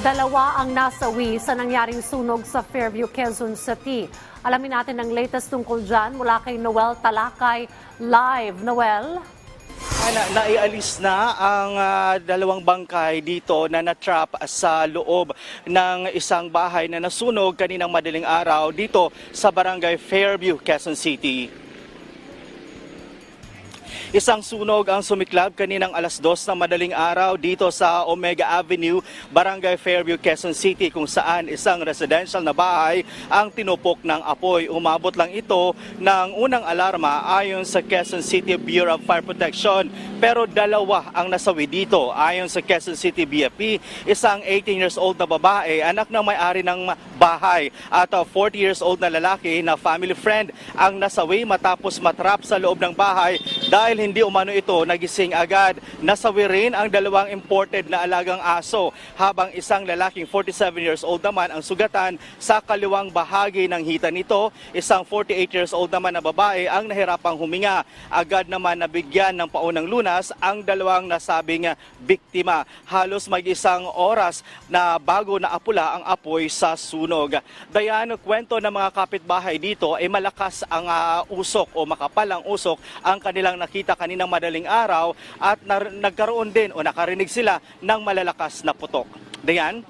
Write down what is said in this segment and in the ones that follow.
Dalawa ang nasawi sa nangyaring sunog sa Fairview, Quezon City. Alamin natin ang latest tungkol dyan mula kay Noel Talakay live. Noel? Na, naialis na ang ah, dalawang bangkay dito na natrap sa loob ng isang bahay na nasunog kaninang madaling araw dito sa barangay Fairview, Quezon City. Isang sunog ang sumiklab kaninang alas dos ng madaling araw dito sa Omega Avenue, Barangay Fairview, Quezon City kung saan isang residential na bahay ang tinupok ng apoy. Umabot lang ito ng unang alarma ayon sa Quezon City Bureau of Fire Protection pero dalawa ang nasawi dito ayon sa Quezon City BFP. Isang 18 years old na babae, anak ng may-ari ng bahay at a 40 years old na lalaki na family friend ang nasawi matapos matrap sa loob ng bahay dahil hindi umano ito nagising agad. Nasawi rin ang dalawang imported na alagang aso habang isang lalaking 47 years old naman ang sugatan sa kaliwang bahagi ng hita nito. Isang 48 years old naman na babae ang nahirapang huminga. Agad naman nabigyan ng paunang lunas ang dalawang nasabing biktima. Halos mag-isang oras na bago na apula ang apoy sa sunog. Dayan, kwento ng mga kapitbahay dito ay malakas ang ah, usok o makapal ang usok ang kanilang nakita kaninang madaling araw at nar- nagkaroon din o nakarinig sila ng malalakas na putok. Dayan?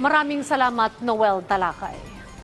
Maraming salamat, Noel Talakay.